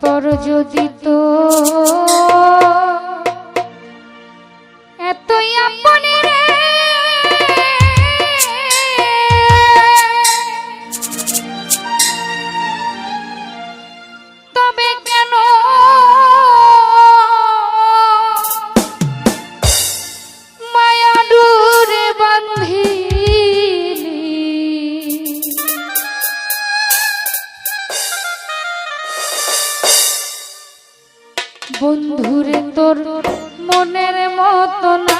তোর যদি তো মনের মতো না।